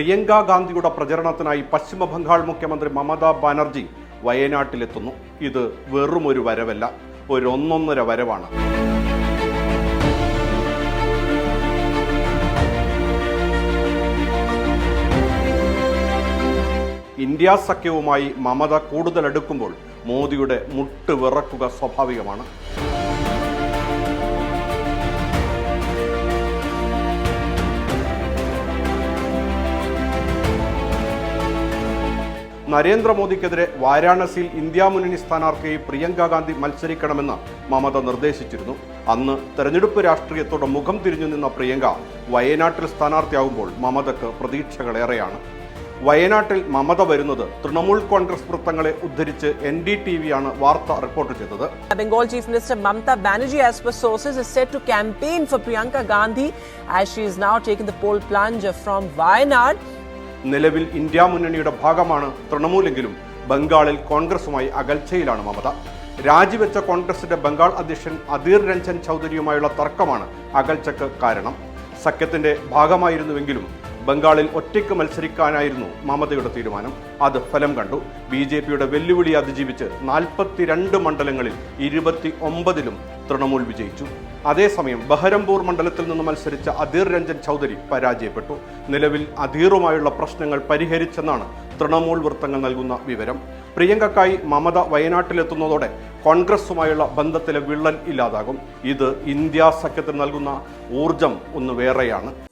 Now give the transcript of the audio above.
പ്രിയങ്ക ഗാന്ധിയുടെ പ്രചരണത്തിനായി പശ്ചിമ ബംഗാൾ മുഖ്യമന്ത്രി മമതാ ബാനർജി വയനാട്ടിലെത്തുന്നു. ഇത് വെറും ഒരു വരവല്ല ഒരു ഒന്നൊന്നര വരവാണ്. ഇന്ത്യ സഖ്യവുമായി മമത കൂടുതൽ അടുക്കുമ്പോൾ മോദിയുടെ മുട്ട് വിറക്കുക സ്വാഭാവികമാണ്. നരേന്ദ്രമോദിക്കെതിരെ വാരാണസിയിൽ ഇന്ത്യ മുന്നണി സ്ഥാനാർത്ഥിയായി പ്രിയങ്ക ഗാന്ധി മത്സരിക്കണമെന്ന് മമത നിർദ്ദേശിച്ചിരുന്നു. അന്ന് തെരഞ്ഞെടുപ്പ് രാഷ്ട്രീയത്തോടെ മുഖം തിരിഞ്ഞു നിന്ന പ്രിയങ്ക വയനാട്ടിൽ സ്ഥാനാർത്ഥിയാകുമ്പോൾ മമതക്ക് പ്രതീക്ഷകളേറെയാണ്. വയനാട്ടിൽ മമത വരുന്നത് തൃണമൂൽ കോൺഗ്രസ് വൃത്തങ്ങളെ ഉദ്ധരിച്ച് എൻ ഡി ടി വിയാണ് വാർത്ത റിപ്പോർട്ട് ചെയ്തത്. Bengal chief minister Mamata Banerjee as per sources is set to campaign for Priyanka Gandhi as she is now taking the poll plunge from Wayanad. നിലവിൽ ഇന്ത്യ മുന്നണിയുടെ ഭാഗമാണ് തൃണമൂലെങ്കിലും ബംഗാളിൽ കോൺഗ്രസുമായി അകൽച്ചയിലാണ് മമത. രാജിവെച്ച കോൺഗ്രസിന്റെ ബംഗാൾ അധ്യക്ഷൻ അധീർ രഞ്ജൻ ചൗധരിയുമായുള്ള തർക്കമാണ് അകൽച്ചക്ക് കാരണം. സഖ്യത്തിന്റെ ഭാഗമായിരുന്നുവെങ്കിലും ബംഗാളിൽ ഒറ്റയ്ക്ക് മത്സരിക്കാനായിരുന്നു മമതയുടെ തീരുമാനം. അത് ഫലം കണ്ടു. ബി ജെ പിയുടെ വെല്ലുവിളി അതിജീവിച്ച് നാൽപ്പത്തിരണ്ട് മണ്ഡലങ്ങളിൽ ഇരുപത്തി ഒമ്പതിലും തൃണമൂൽ വിജയിച്ചു. അതേസമയം ബഹരംപൂർ മണ്ഡലത്തിൽ നിന്ന് മത്സരിച്ച അധീർ രഞ്ജൻ ചൗധരി പരാജയപ്പെട്ടു. നിലവിൽ അധീറുമായുള്ള പ്രശ്നങ്ങൾ പരിഹരിച്ചെന്നാണ് തൃണമൂൽ വൃത്തങ്ങൾ നൽകുന്ന വിവരം. പ്രിയങ്കക്കായി മമത വയനാട്ടിലെത്തുന്നതോടെ കോൺഗ്രസുമായുള്ള ബന്ധത്തിലെ വിള്ളൽ ഇല്ലാതാകും. ഇത് ഇന്ത്യ സഖ്യത്തിന് നൽകുന്ന ഊർജം ഒന്ന് വേറെയാണ്.